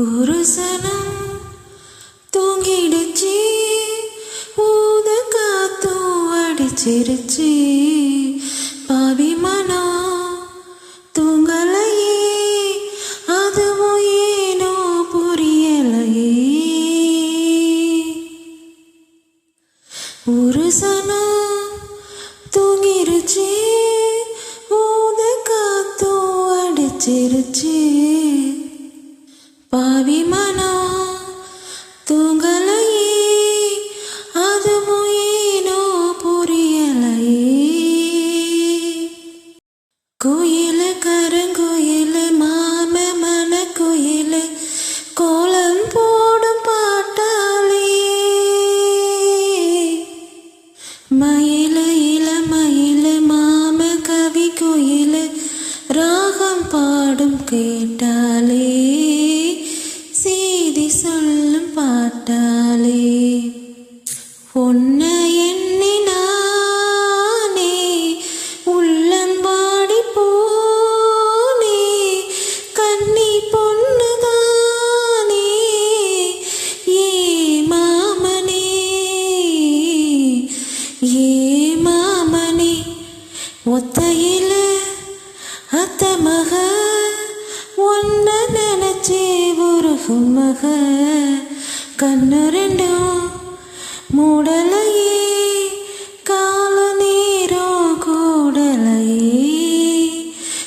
ஒரு சனம் தூங்கிடுச்சு ஊத காத்தும் அடிச்சிருச்சு. பாவி மனம் தூங்கலையே அதுவும் ஏனோ புரியலையே. ஒரு சனம் தூங்கிருச்சு ஊத காத்தும் அடிச்சிருச்சு. பாவி தூங்கலையே. அதுவும் ஏனோ புரியலையே. குயில கருங்குயில மாம மன குயில கோலம் போடும் பாட்டாளி. மயில இள மயில மாம கவி குயில ராகம் பாடும் கேட்டாலே செய்தி சொல்லும் பாட்டாலே உன்னை எண்ணி நானே உள்ளம்பாடி போனே கண்ணி பொண்ணுதானே ஏ மாமனே ஏ மாமனே ஒத்தையில அத்த மக ஒன்ன நினைச்சே உருகும் மக கண்ணு ரெண்டும் மூடலையே கால நீரோ கூடலையே.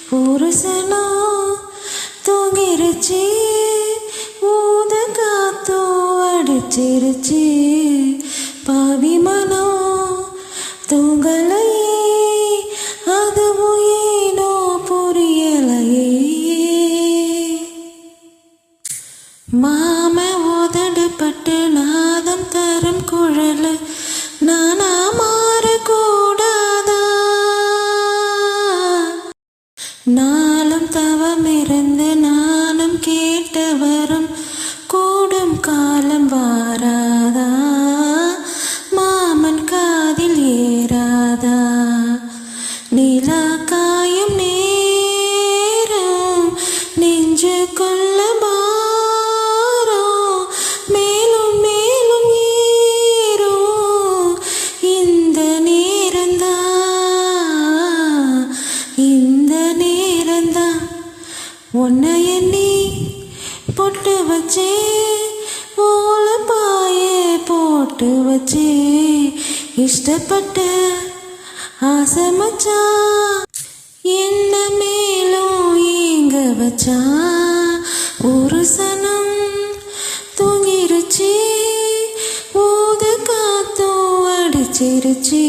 புருஷனோ தூங்கிருச்சு ஊத காத்தோ அடிச்சிருச்சு. தரும் குழல நானா மாறக்கூடாதா? நாளும் தவம் இருந்து நானும் கேட்டு வரும் கூடும் காலம் வாராதா? மாமன் காதில் ஏறாதா? நிலா காயும் நேரம் நெஞ்சு உன்னை எண்ணி பொட்டு வச்சே ஓல பாய போட்டு வச்சே. இஷ்டப்பட்ட ஆசை மச்சான் என்ன மேலும் ஏங்க வச்சா. ஒரு சனம் தூங்கிருச்சு ஊத காத்தும் அடிச்சிருச்சு.